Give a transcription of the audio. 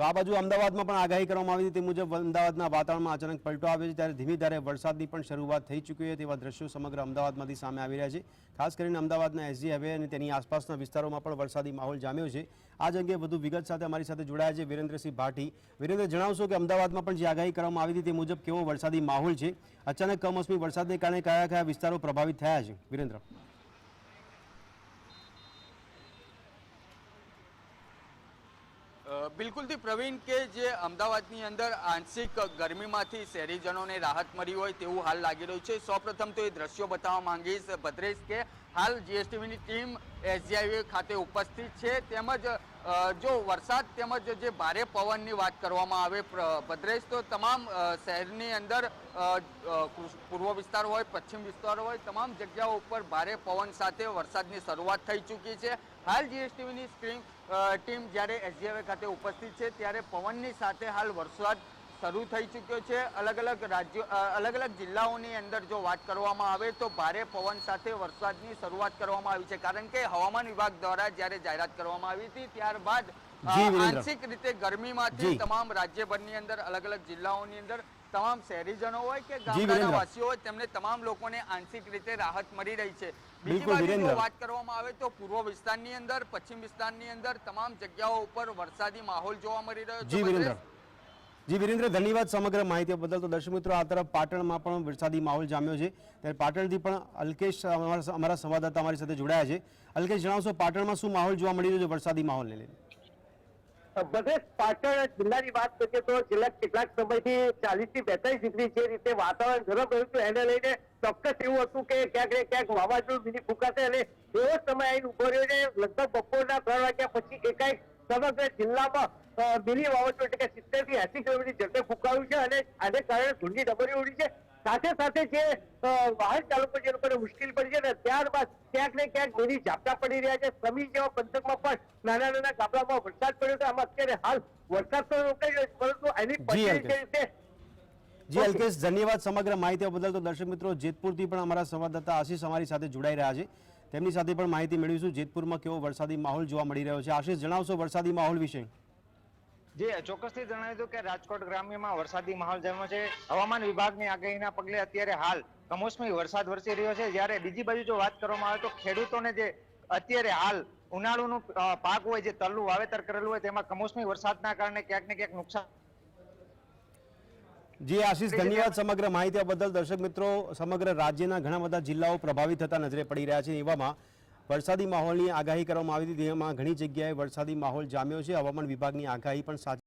તો આ બાજુ અમદાવાદમાં પણ આગાહી કરવામાં આવી હતી. તે મુજબ અમદાવાદના વાતાવરણમાં અચાનક પલટો આવ્યો છે. ત્યારે ધીમી ધારે વરસાદની પણ શરૂઆત થઈ ચૂકી છે તેવા દ્રશ્યો સમગ્ર અમદાવાદમાંથી સામે આવી રહ્યા છે. ખાસ કરીને અમદાવાદના એસજી હાઈવે અને તેની આસપાસના વિસ્તારોમાં પણ વરસાદી માહોલ જામ્યો છે. આ જ અંગે વધુ વિગત સાથે અમારી સાથે જોડાયા છે વિરેન્દ્રસિંહ ભાટી. વિરેન્દ્ર, જણાવશો કે અમદાવાદમાં પણ જે આગાહી કરવામાં આવી હતી તે મુજબ કેવો વરસાદી માહોલ છે? અચાનક કમોસમી વરસાદને કારણે કયા કયા વિસ્તારો પ્રભાવિત થયા છે? વિરેન્દ્ર. બિલકુલથી પ્રવીણ કે જે અમદાવાદની અંદર આંશિક ગરમીમાંથી શહેરીજનોને રાહત મળી હોય તેવું હાલ લાગી રહ્યું છે. સૌપ્રથમ તો એ દ્રશ્યો બતાવવા માંગીશ ભદ્રેશ કે હાલ જીએસટીવીની ટીમ એસજીઆઈ ખાતે ઉપસ્થિત છે. તેમજ જો વરસાદ તેમજ જે ભારે પવનની વાત કરવામાં આવે ભદ્રેશ, તો તમામ શહેરની અંદર પૂર્વ વિસ્તાર હોય, પશ્ચિમ વિસ્તાર હોય, તમામ જગ્યાઓ ઉપર ભારે પવન સાથે વરસાદની શરૂઆત થઈ ચૂકી છે. હાલ જીએસટીવીની સ્ક્રીન ટીમ જ્યારે એસજીઆઈ ખાતે ઉપસ્થિત છે, ત્યારે પવનની સાથે હાલ વરસાદ શરૂ થઈ ચૂક્યો છે. અલગ અલગ રાજ્યો અલગ અલગ જિલ્લાઓની અંદર જો વાત કરવામાં આવે તો ભારે પવન સાથે વરસાદની શરૂઆત કરવામાં આવી છે. કારણ કે હવામાન વિભાગ દ્વારા જ્યારે જાહેરાત કરવામાં આવી હતી ત્યારબાદ. આંશિક રીતે ગરમીમાંથી તમામ રાજ્યભરની અંદર અલગ અલગ જિલ્લાઓની અંદર તમામ શહેરીજનો હોય કે ગામડાના વાસીઓ હોય તેમને તમામ લોકોને આંશિક રીતે રાહત મળી રહી છે. બીજી બાજુ વાત કરવામાં આવે તો પૂર્વ વિસ્તારની અંદર પશ્ચિમ વિસ્તારની અંદર તમામ જગ્યાઓ ઉપર વરસાદી માહોલ જોવા મળી રહ્યો છે. જી વિરેન્દ્ર, ધન્યવાદ સમગ્ર માહિતી બદલ. તો દર્શક મિત્રો, આ તરફ પાટણમાં પણ વરસાદી માહોલ જામ્યો છે. ત્યારે પાટણથી પણ અલ્કેશ અમારા સંવાદદાતા અમારી સાથે જોડાયા છે. અલ્કેશ, જણાવશો પાટણમાં શું માહોલ જોવા મળી રહ્યો છે વરસાદી માહોલને લઈને? પાટણ જિલ્લાની વાત કરીએ તો છેલ્લા કેટલાક સમયથી ચાલીસથી બેતાલીસ ડિગ્રી જે રીતે વાતાવરણ ગરમ રહ્યું હતું, એને લઈને ચોક્કસ એવું હતું કે ક્યાંક ને ક્યાંક વાવાઝોડું બીજી ફૂંકાશે અને એવો સમય અહીં ઊભો રહ્યો છે. લગભગ બપોરના ત્રણ વાગ્યા પછી એકાએક સમગ્ર જિલ્લામાં મિલી વાવાઝોડું એટલે કે સિત્તેરથી એસી કિલોમીટર ઝડપે ફૂંકાયું છે અને આને કારણે ધૂળની ડબરી ઉડી છે. સાથે સાથે જે વાહન ચાલકો જે લોકોને મુશ્કેલ પડી છે ને ત્યારબાદ ક્યાંક ને ક્યાંક મેરી ઝાપટા પડી રહ્યા છે. સમી જેવા પંથકમાં પણ નાના નાના ગામડામાં વરસાદ પડ્યો છે આમાં અત્યારે હાલ વરસાદ તો રોકાઈ ગયો પરંતુ એની પછી જે રીતે જી અલ્કેશ ધન્યવાદ સમગ્ર માહિતી બદલ. તો દર્શક મિત્રો જેતપુરથી પણ અમારા સંવાદદાતા આશીષ અમારી સાથે જોડાઈ રહ્યા છે. તેમની સાથે પણ માહિતી મેળવીશું. જેતપુરમાં કેવો વરસાદી માહોલ જોવા મળી રહ્યો છે. આશીષ, જણાવશો વરસાદી માહોલ વિશે? જે, ચોક્કસથી જણાવ્યું હતું કે રાજકોટ ગ્રામ્યમાં વરસાદી માહોલ જન્મ છે. હવામાન વિભાગની આગાહીના પગલે અત્યારે હાલ કમોસમી વરસાદ વરસી રહ્યો છે. જ્યારે બીજી બાજુ જો વાત કરવામાં આવે તો ખેડૂતોને જે અત્યારે હાલ ઉનાળુનું પાક હોય, જે તલનું વાવેતર કરેલું હોય, તેમાં કમોસમી વરસાદના કારણે ક્યાંક ને ક્યાંક નુકસાન જી આશીષ ધન્યવાદ સમગ્ર માહિતી બદલ. દર્શક મિત્રો સમગ્ર રાજ્યના ઘણા બધા જિલ્લાઓ પ્રભાવિત થતા નજરે પડી રહ્યા છે. એવામાં વરસાદી માહોલની આગાહી કરવામાં આવી હતી. તેમાં ઘણી જગ્યાએ વરસાદી માહોલ જામ્યો છે. હવામાન વિભાગની આગાહી પણ સાચી